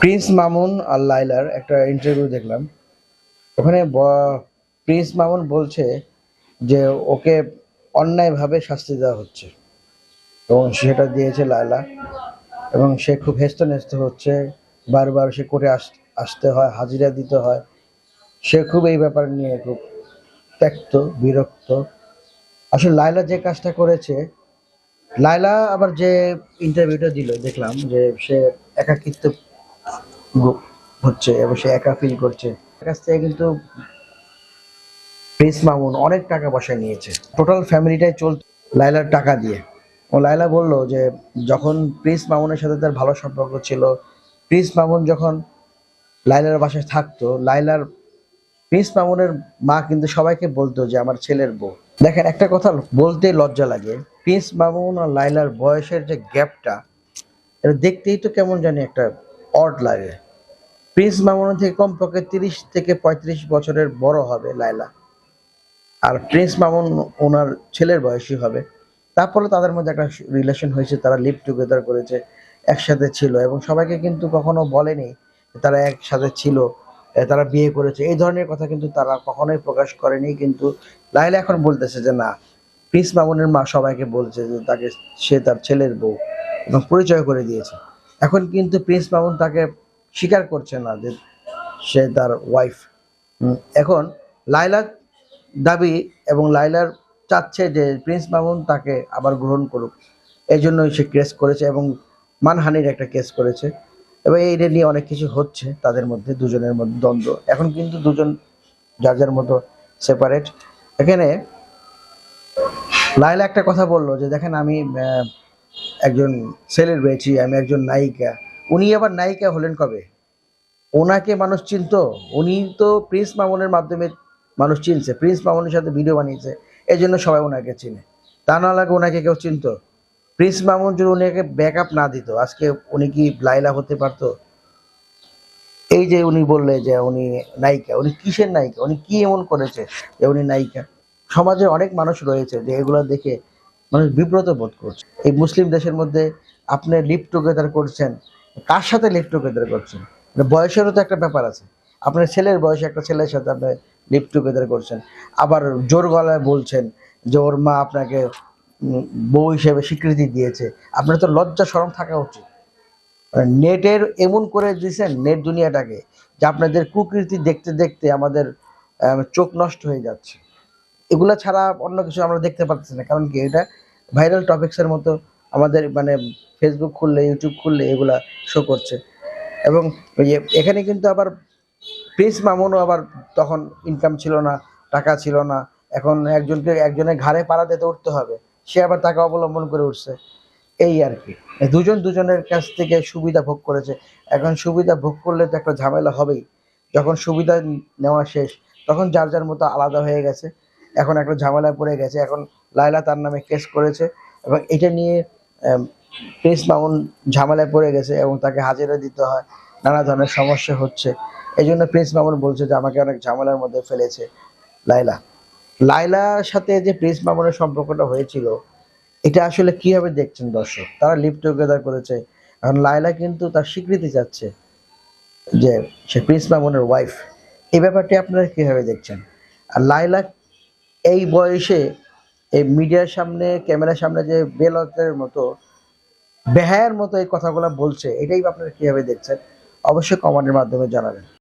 Prince Mamun আর লাইলার একটা interview দেখলাম। ওখানে প্রিন্স মামুন বলছে যে ওকে অন্যায়ভাবে শাস্তি দেওয়া হচ্ছে। এবং সেটা দিয়েছে লায়লা। এবং সে খুব হেস্ত নেস্ত হচ্ছে। বারবার সে করে আস আসতে হয়, হাজিরা দিতে হয়। সে খুব এই ব্যাপার নিয়ে খুব ত্যক্ত, বিরক্ত। আসলে লায়লা যে কাজটা করেছে, লায়লা আবার যে ইন্টারভিউটা দিল, দেখলাম যে সে একাকিত্ব হচ্ছে এবং সে একা ফিল করছে। কাছ থেকে কিন্তু প্রিন্স মামুন অনেক টাকা পয়সা নিয়েছে। টোটাল ফ্যামিলিটাই চল লাইলার টাকা দিয়ে। ও লাইলা বলল যে, যখন প্রিন্স মামুনের সাথে তার ভালো সম্পর্ক ছিল, প্রিন্স মামুন যখন লাইলার বাসায় থাকতো লাইলার প্রিন্স মামুনের মা কিন্তু সবাইকে বলতো যে, আমার ছেলের বউ। দেখেন, একটা কথা বলতে লজ্জা লাগে। প্রিন্স মামুন আর লাইলার বয়সের যে গ্যাপটা এটা দেখতেই তো কেমন জানি একটা অড লাগে। প্রিন্স মামুনের থেকে কমপক্ষে তিরিশ থেকে পঁয়ত্রিশ বছরের বড় হবে লাইলা আর প্রিন্স মামুন ওনার ছেলের বয়সী হবে। তারপরে তাদের মধ্যে একটা রিলেশন হয়েছে, তারা লিভ টুগেদার করেছে, একসাথে ছিল এবং সবাইকে কিন্তু কখনো বলেনি তারা একসাথে ছিল তারা বিয়ে করেছে। এই ধরনের কথা কিন্তু তারা কখনোই প্রকাশ করেনি, কিন্তু লাইলা এখন বলতেছে যে না, প্রিন্স মামুনের মা সবাইকে বলছে যে তাকে সে তার ছেলের বউ এবং পরিচয় করে দিয়েছে। এখন কিন্তু প্রিন্স মামুন তাকে স্বীকার করছে না যে সে তার ওয়াইফ এখন লাইলা দাবি এবং লাইলার চাচ্ছে যে প্রিন্স মামুন তাকে আবার গ্রহণ করুক, এই জন্যই সে কেস করেছে এবং মানহানির একটা কেস করেছে। এবং এইটা নিয়ে অনেক কিছু হচ্ছে তাদের মধ্যে, দুজনের মধ্যে দ্বন্দ্ব। এখন কিন্তু দুজন, যার যার মতো সেপারেট এখানে লাইলা একটা কথা বলল যে, দেখেন আমি একজন সেলিব্রিটি আমি একজন নায়িকা। উনি আবার নায়িকা হলেন কবে? ওনাকে মানুষ চিনতো। উনি তো প্রিন্স মামুনের মাধ্যমে মানুষ চিনছে, প্রিন্স মামুনের সাথে ভিডিও বানিয়েছে এই জন্য সবাই ওনাকে চিনে। তা না লাগে ওনাকে কেউ চিনতো? প্রিন্স মামুন যদি ওনাকে ব্যাক আপ না দিত, আজকে উনি কি লাইলা হতে পারতো? এই যে উনি বললে যে উনি নায়িকা, উনি কিসের নায়িকা? উনি কি এমন করেছে যে উনি নায়িকা? সমাজে অনেক মানুষ রয়েছে যে এগুলো দেখে মানুষ বিব্রত বোধ করছে। এই মুসলিম দেশের মধ্যে আপনি লিভ টুগেদার করছেন, কার সাথে লিভ টুগেদার করছেন? মানে বয়সেরও তো একটা ব্যাপার আছে। আপনার ছেলের বয়সে একটা ছেলের সাথে আপনি লিভ টুগেদার করছেন। আবার জোর গলায় বলছেন যে ওর মা আপনাকে বউ হিসেবে স্বীকৃতি দিয়েছে। আপনার তো লজ্জা শরম থাকা উচিত। মানে নেটের এমন করে দিয়েছেন, নেট দুনিয়াটাকে, যে আপনাদের কুকৃতি দেখতে দেখতে আমাদের চোখ নষ্ট হয়ে যাচ্ছে। এগুলা ছাড়া অন্য কিছু আমরা দেখতে পাচ্ছি না। কারণ কি? এটা ভাইরাল টপিক্সের মতো আমাদের মানে ফেসবুক খুললে ইউটিউব খুললে এগুলা শো করছে। এবং ওই এখানে কিন্তু আবার প্রিন্স মামুনও আবার তখন ইনকাম ছিল না, টাকা ছিল না। এখন একজনকে, একজনের ঘাড়ে পাড়াতে তো উঠতে হবে। সে আবার তাকে অবলম্বন করে উঠছে। এই আর কি। দুজন দুজনের কাছ থেকে সুবিধা ভোগ করেছে। এখন সুবিধা ভোগ করলে তো একটা ঝামেলা হবেই। যখন সুবিধা নেওয়া শেষ, তখন যার যার মতো আলাদা হয়ে গেছে। এখন একটা ঝামেলায় পড়ে গেছে। এখন লায়লা তার নামে কেস করেছে এবং এটা নিয়ে প্রিন্স মামুন ঝামেলায় পড়ে গেছে এবং তাকে হাজিরা দিতে হয়। নানা ধরনের সমস্যা হচ্ছে। এই জন্য প্রিন্স মামুন বলছে যে, আমাকে অনেক ঝামেলার মধ্যে ফেলেছে লাইলা লাইলার সাথে যে প্রিন্স মামুনের সম্পর্কটা হয়েছিল, এটা আসলে কীভাবে দেখছেন দর্শক? তারা লিভ টুগেদার করেছে। এখন লাইলা কিন্তু তার স্বীকৃতি চাচ্ছে যে, সে প্রিন্স মামুনের ওয়াইফ। এই ব্যাপারটি আপনারা কীভাবে দেখছেন? আর লাইলা এই বয়সে এই মিডিয়ার সামনে, ক্যামেরার সামনে যে বেলতের মতো, বেহায়ের মতো এই কথাগুলো বলছে, এটাই আপনারা কীভাবে দেখছেন? অবশ্যই কমেন্টের মাধ্যমে জানাবেন।